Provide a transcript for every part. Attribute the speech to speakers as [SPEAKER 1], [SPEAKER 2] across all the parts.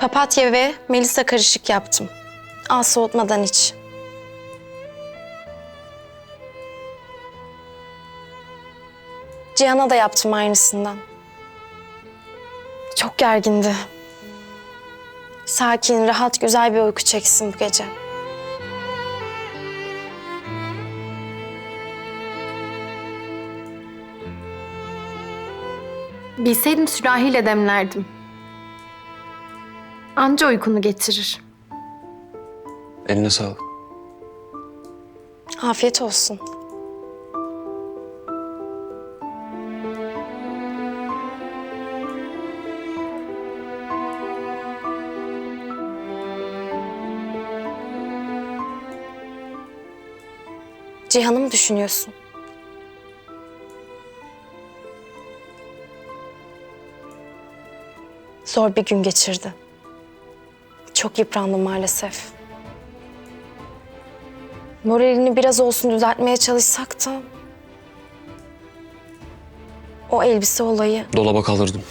[SPEAKER 1] Papatya ve melisa karışık yaptım. Al soğutmadan iç. Cihan'a da yaptım aynısından. Çok gergindi. Sakin, rahat, güzel bir uyku çeksin bu gece. Bilseydim sürahiyle demlerdim. Anca uykunu getirir.
[SPEAKER 2] Eline sağlık.
[SPEAKER 1] Afiyet olsun. Cihan'ı mı düşünüyorsun? Zor bir gün geçirdi. Çok yıprandı maalesef. Moralini biraz olsun düzeltmeye çalışsak da... O elbise olayı
[SPEAKER 2] Dolaba kaldırdım.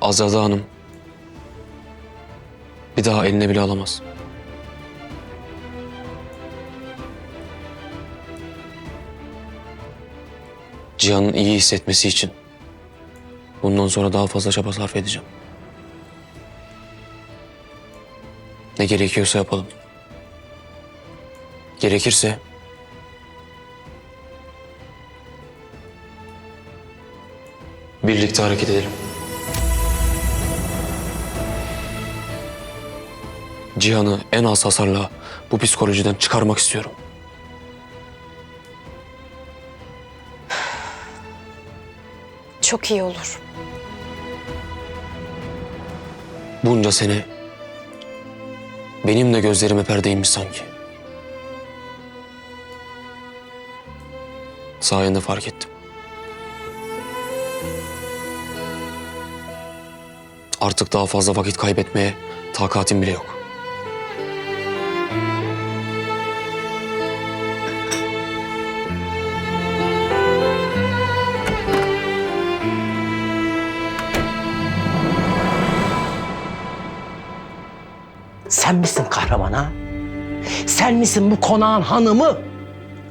[SPEAKER 2] Azade Hanım bir daha eline bile alamaz. Cihan'ın iyi hissetmesi için bundan sonra daha fazla çaba sarf edeceğim. Ne gerekiyorsa yapalım. Gerekirse birlikte hareket edelim. Cihan'ı en az hasarla bu psikolojiden çıkarmak istiyorum.
[SPEAKER 1] çok iyi olur.
[SPEAKER 2] Bunca sene benim de gözlerime perdeymiş sanki. Sayende fark ettim. Artık daha fazla vakit kaybetmeye takatim bile yok.
[SPEAKER 3] Sen misin kahraman ha? Sen misin bu konağın hanımı?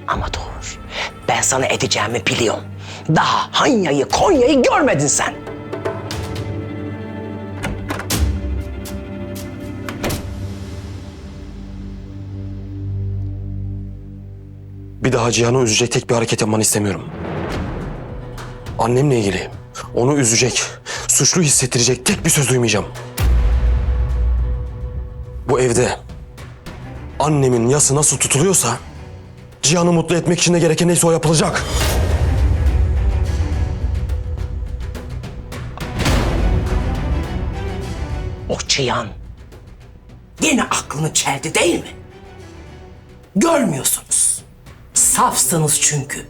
[SPEAKER 3] Ama dur, ben sana edeceğimi biliyorum. Daha Hanya'yı, Konya'yı görmedin sen.
[SPEAKER 2] Bir daha Cihan'ı üzecek tek bir hareket yapmanı istemiyorum. Annemle ilgili onu üzecek, suçlu hissettirecek tek bir söz duymayacağım. Bu evde annemin yası nasıl tutuluyorsa Cihan'ı mutlu etmek için de gereken neyse o yapılacak.
[SPEAKER 3] O çıyan yine aklını çeldi değil mi? Görmüyorsunuz. Safsınız çünkü.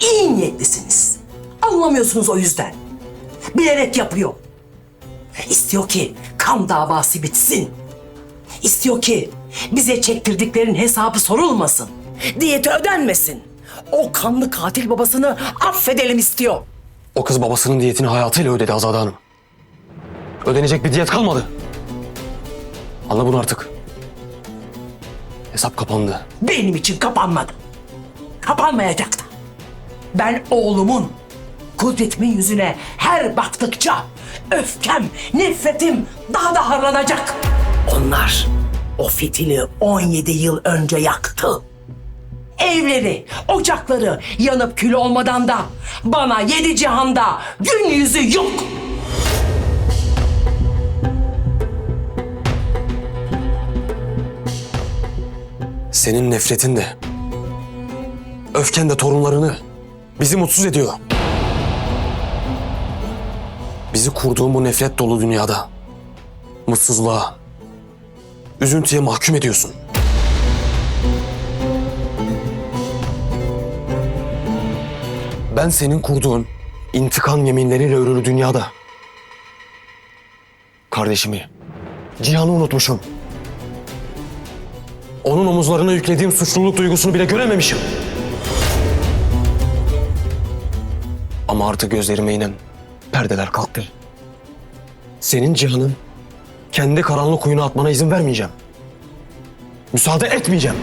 [SPEAKER 3] İyi niyetlisiniz. Anlamıyorsunuz o yüzden. Bilerek yapıyor. İstiyor ki kan davası bitsin. İstiyor ki bize çektirdiklerin hesabı sorulmasın. Diyeti ödenmesin. O kanlı katil babasını affedelim istiyor.
[SPEAKER 2] O kız babasının diyetini hayatıyla ödedi Azade Hanım. Ödenecek bir diyet kalmadı. Anla bunu artık. Hesap kapandı.
[SPEAKER 3] benim için kapanmadı. Kapanmayacak da. Ben oğlumun, kudretimin yüzüne her baktıkça öfkem, nefretim daha da harlanacak. Onlar o fitili 17 yıl önce yaktı. Evleri, ocakları yanıp kül olmadan da bana yedi cihanda gün yüzü yok.
[SPEAKER 2] Senin nefretin de, öfken de torunlarını bizi mutsuz ediyor. Bizi kurduğun bu nefret dolu dünyada mutsuzluğa, üzüntüye mahkum ediyorsun. Ben senin kurduğun intikam yeminleriyle örülü dünyada kardeşimi, Cihan'ı unutmuşum. Onun omuzlarına yüklediğim suçluluk duygusunu bile görememişim. Ama artık gözlerime inen perdeler kalktı. Senin Cihan'ın kendi karanlık kuyuna atmana izin vermeyeceğim. Müsaade etmeyeceğim.